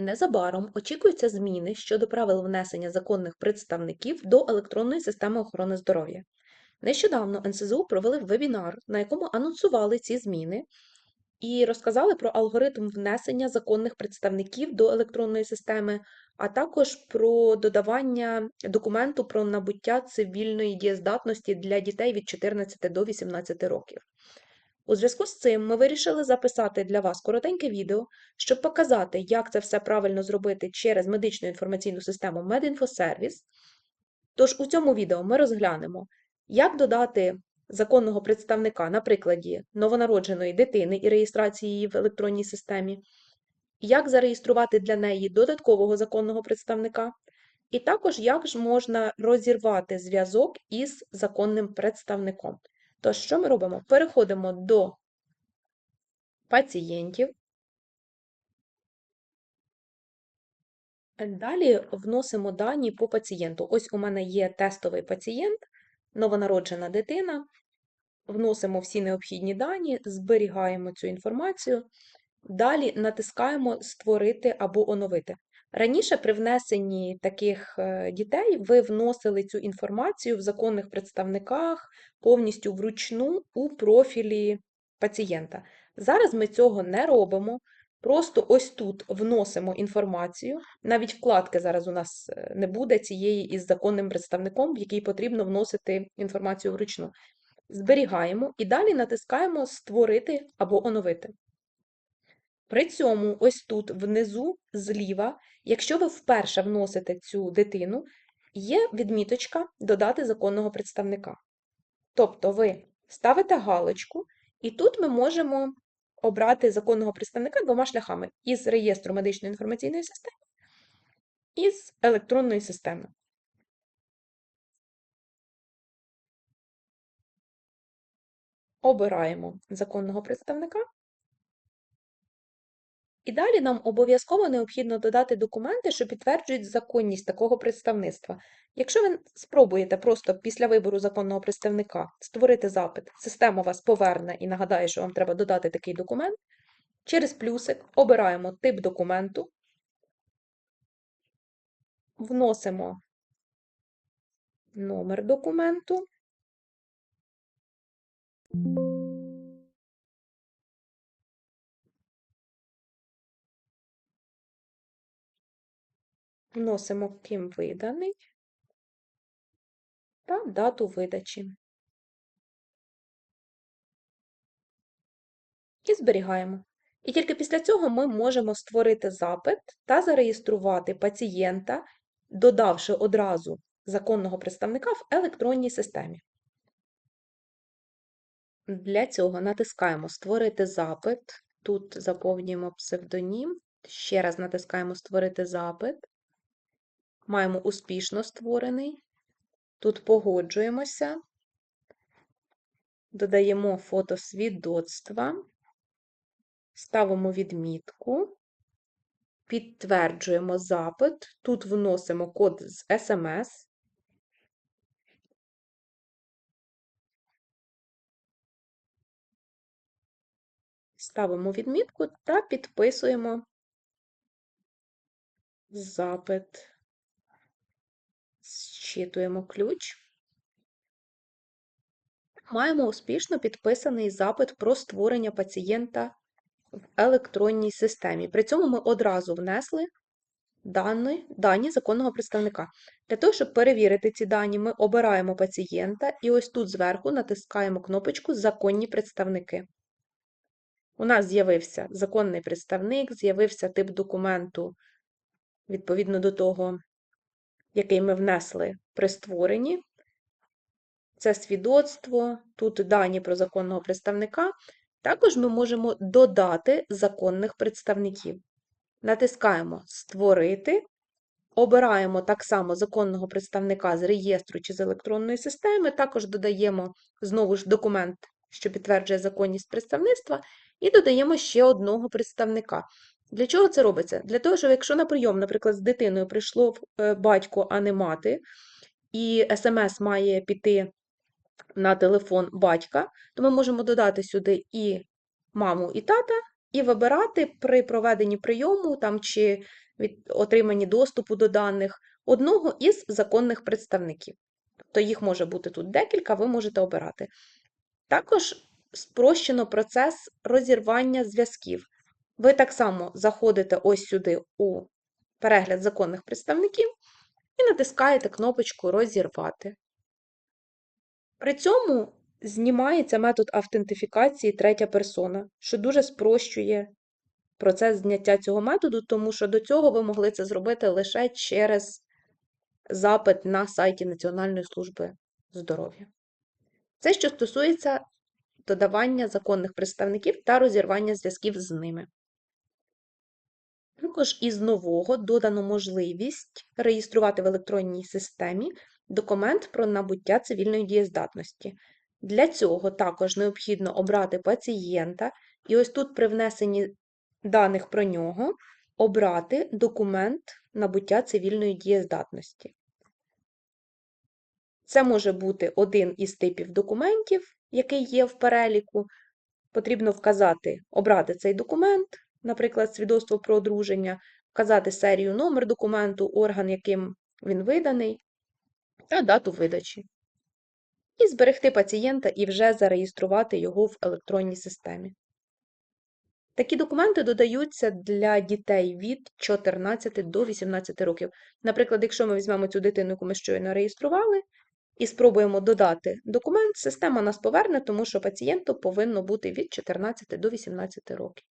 Незабаром очікуються зміни щодо правил внесення законних представників до електронної системи охорони здоров'я. Нещодавно НСЗУ провели вебінар, на якому анонсували ці зміни і розказали про алгоритм внесення законних представників до електронної системи, а також про додавання документу про набуття цивільної дієздатності для дітей від 14 до 18 років. У зв'язку з цим ми вирішили записати для вас коротеньке відео, щоб показати, як це все правильно зробити через медичну інформаційну систему MedInfoService. Тож у цьому відео ми розглянемо, як додати законного представника на прикладі новонародженої дитини і реєстрації її в електронній системі, як зареєструвати для неї додаткового законного представника, і також як ж можна розірвати зв'язок із законним представником. Тож, що ми робимо? Переходимо до пацієнтів. Далі вносимо дані по пацієнту. Ось у мене є тестовий пацієнт, новонароджена дитина. Вносимо всі необхідні дані, зберігаємо цю інформацію. Далі натискаємо Створити або оновити. Раніше при внесенні таких е, дітей ви вносили цю інформацію в законних представниках повністю вручну у профілі пацієнта. Зараз ми цього не робимо. Просто ось тут вносимо інформацію. Навіть вкладки зараз у нас е, не буде цієї із законним представником, в який потрібно вносити інформацію вручну. Зберігаємо і далі натискаємо Створити або оновити. При цьому, ось тут внизу зліва, якщо ви вперше вносите цю дитину, є відміточка Додати законного представника. Тобто ви ставите галочку, і тут ми можемо обрати законного представника двома шляхами: із реєстру медичної інформаційної системи і з електронної системи. Обираємо законного представника. І далі нам обов'язково необхідно додати документи, що підтверджують законність такого представництва. Якщо ви спробуєте просто після вибору законного представника створити запит, система вас поверне і нагадає, що вам треба додати такий документ, через плюсик обираємо тип документу, вносимо номер документу. Вносимо ким виданий та дату видачі. І зберігаємо. І тільки після цього ми можемо створити запит та зареєструвати пацієнта, додавши одразу законного представника в електронній системі. Для цього натискаємо Створити запит. Тут заповнюємо псевдонім. Ще раз натискаємо Створити запит. Маємо успішно створений. Тут погоджуємося, додаємо фото свідоцтва, ставимо відмітку, підтверджуємо запит, тут вносимо код з SMS. Ставимо відмітку та підписуємо запит. Зчитуємо ключ. Маємо успішно підписаний запит про створення пацієнта в електронній системі. При цьому ми одразу внесли дані, дані законного представника. Для того, щоб перевірити ці дані, ми обираємо пацієнта і ось тут зверху натискаємо кнопочку Законні представники. У нас з'явився законний представник, з'явився тип документу відповідно до того, який ми внесли при створенні. Це свідоцтво, тут дані про законного представника. Також ми можемо додати законних представників. Натискаємо Створити, обираємо так само законного представника з реєстру чи з електронної системи, також додаємо знову ж документ, що підтверджує законність представництва, і додаємо ще одного представника. Для чого це робиться? Для того, щоб якщо на прийом, наприклад, з дитиною прийшло е, батько, а не мати, і смс має піти на телефон батька, то ми можемо додати сюди і маму, і тата, і вибирати при проведенні прийому там, чи від отриманні доступу до даних одного із законних представників. Тобто їх може бути тут декілька, ви можете обирати. Також спрощено процес розірвання зв'язків. Ви так само заходите ось сюди у перегляд законних представників і натискаєте кнопочку Розірвати. При цьому знімається метод автентифікації третя персона, що дуже спрощує процес зняття цього методу, тому що до цього ви могли це зробити лише через запит на сайті Національної служби здоров'я. Це що стосується додавання законних представників та розірвання зв'язків з ними. Також із нового додано можливість реєструвати в електронній системі документ про набуття цивільної дієздатності. Для цього також необхідно обрати пацієнта, і ось тут при внесенні даних про нього обрати документ набуття цивільної дієздатності. Це може бути один із типів документів, який є в переліку. Потрібно вказати, обрати цей документ, наприклад, свідоцтво про одруження, вказати серію номер документу, орган, яким він виданий, та дату видачі. І зберегти пацієнта і вже зареєструвати його в електронній системі. Такі документи додаються для дітей від 14 до 18 років. Наприклад, якщо ми візьмемо цю дитину, яку ми щойно реєстрували, і спробуємо додати документ, система нас поверне, тому що пацієнту повинно бути від 14 до 18 років.